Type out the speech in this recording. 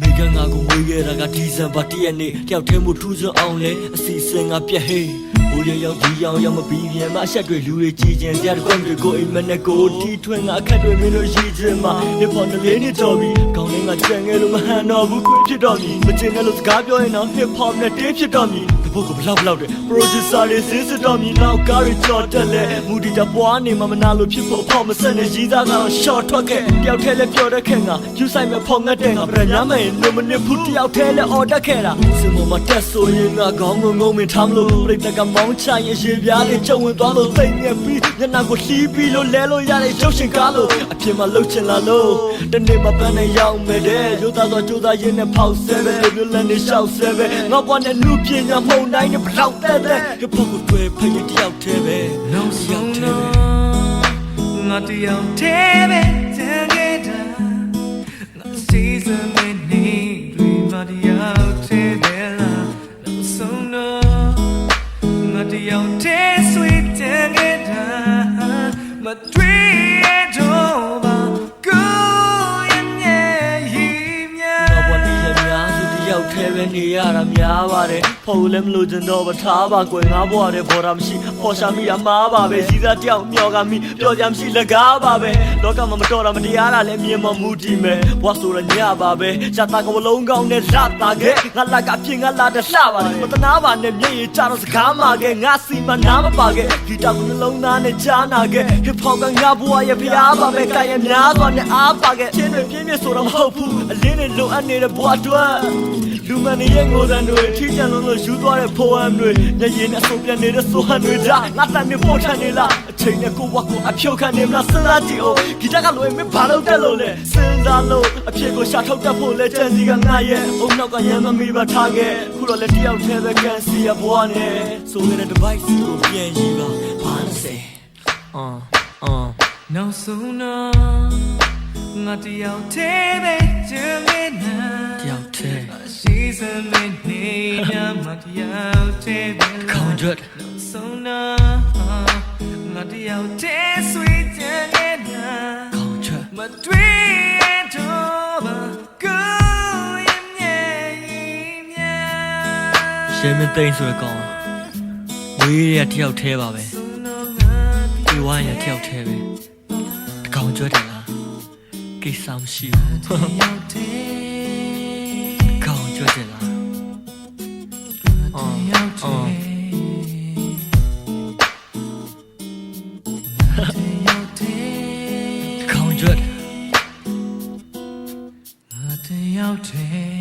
မေကငါကိုဝေးခဲ့တာကဒီဇင်ဘာတည့်ရက်နေ့တယောက်တည်းမို့ထူးစွန်အောင်လဲအစီအစဉ်ကပြက်ဟေးဟိုရရောက်ဒီရောက်ရောက်မပြီးပြန်မအဆက်တွေလူတွေကြည်ကျင်ကြတဲ့ကွန်တွေကိုအိမ်မနဲ့ကိုတီထွင်ငါအခက်တွေမင်းတို့ရည်ချင်မှာဒီပေါ်နေလေးနေတော်ပြီကောင်းလေးငါကြံငယ်လို့မဟန်တော့ဘူးခွေဖြစ်တော့ပြီမကျင်တဲ့လို့စကားပြောရင်တော့ hip hop နဲ့တေးဖြစ်တော့ပြီ ဒီဘုတ်ကဘလောက်ဘလောက်တဲ့ producer တွေစစ်စစ်တော့မြင်တော့ကားတွေကြော်တက်လဲမူဒီတပွားနေမှာမနာလို့ဖြစ်ဖို့ဖောက်မဆက်နဲ့ရည်သားကတော့ short ထွက်ခဲ့တယောက်တည်းလဲပြောတဲ့ခင်ကယူဆိုင်မဲ့ဖောက်ငတ်တဲ့ငါပြညာမယ်နမနစ်ဖူတယောက်တည်းလဲ order ခဲ့တာစင်မမတက်ဆိုရင်ငါခေါင်းငုံငုံမင်းထားမလို့ပြိတ္တကမောင်းချရင်ရေပြားလေးကျုံဝင်သွားလို့သိငယ်ပြီးညနာကိုလှီးပြီးလို့လဲလို့ရတဲ့ရုပ်ရှင်ကားလို့အပြင်မှာလှုပ်ချင်လာလို့တနေ့မှပန်းနဲ့ရောက်မယ်တဲ့ရိုးသားသောကြိုးစားရင်းနဲ့ဖောက်ဆဲပဲမျိုးလန်းနေရှောက်ဆဲပဲငါဘွားနဲ့လူပညာမှုန်တိုင်းနဲ့ဘလောက်တဲ့တဲ့ဒီပုဂ္ဂိုလ်တွေဖခင်တယောက်တည်းပဲ No တယောက်တည်းပဲငါတယောက်တည်းပဲတန်ခဲ့တာငါစီစံမနေတွေမတယောက်တည်းပဲလားနောက်ဆုံးတော့ငါတယောက်တည်း sweet တန်ခဲ့တာမတွေ့ရတော့ စုတယောက်တည်းပဲနေရတာများပါတယ်ဖို့လည်းမလို့ကျင်တော့မထားပါကွယ်ငါဘွားတဲ့ဘော်တာမရှိပေါ်ရှာမိတာမှားပါပဲစီစားတယောက်မျောကမိပြောကြမရှိလကားပါပဲလောကမှာမတော်တာမတရားတာလည်းမြင်မမှုတည်မယ်ဘွားဆိုရညပါပဲရှာတာကဝလုံးကောင်းနဲ့လှတာခဲ့ငါလက်ကပြင်ငါလာတဲ့လှပါတယ်မတနာပါနဲ့မျက်ရည်ကြတော့စကားမှာခဲ့ငါစီမနာမပါခဲ့ဒီတောက်နှလုံးသားနဲ့ကြားနာခဲ့ hip hop ကငါဘွားရဲ့ဖျားပါပဲကာယများစွာနဲ့အားပါခဲ့ချင်းတွေပြင်းပြဆိုတော့မဟုတ်ဘူးအလင်းနဲ့လုံအပ်နေတဲ့ဘွားအတွက်လူမနေရဲ့ငိုတဲ့တွေထိချင်လုံးလို့ယူသွားတဲ့ poem တွေညရင်နဲ့ဆိုပြန်နေတဲ့ဆိုဟန်တွေဒါငါတန်နေပို့ထန်နေလားအချိန်နဲ့ကိုဝတ်ကိုအဖြုတ်ခံနေမလားစဉ်းစားကြည့်အောင်ဂီတကလွယ်မင်းဘာလို့တက်လို့လဲစဉ်းစားလို့အဖြစ်ကိုရှာထုတ်တတ်ဖို့လဲကြံစီကငါရဲ့အုံနောက်ကရမ်းမမီပါထားခဲ့ခုတော့လက်တယောက်တည်းပဲကန်စီရဘွားနဲ့ဆိုနေတဲ့ device ကိုပြန်ယူပါဘာလို့လဲအာအာနောက်ဆုံးတော့ငါတယောက်တည်းပဲကျန်ခဲ့နာတယောက်တည်းရှိစမနေ ညမတယောက်တည်းပဲခေါင်းကျွတ်နောက်ဆုံးတော့ငါတယောက်တည်း sweet ကျန်ခဲ့နာခေါင်းကျွတ်မတွေ့ရတော့ပါကိုယ့်ရဲ့မြည်ရည်မြည်ရှင်းမသိမ့်ဆိုရကောင်ဝေးရတယောက်တည်းပါပဲဆုံးတော့ငါတဒီဝိုင်းရတယောက်တည်းပဲတကောင်ကျွတ်တယ်လားကိစ္စမရှိဘူး ခေါ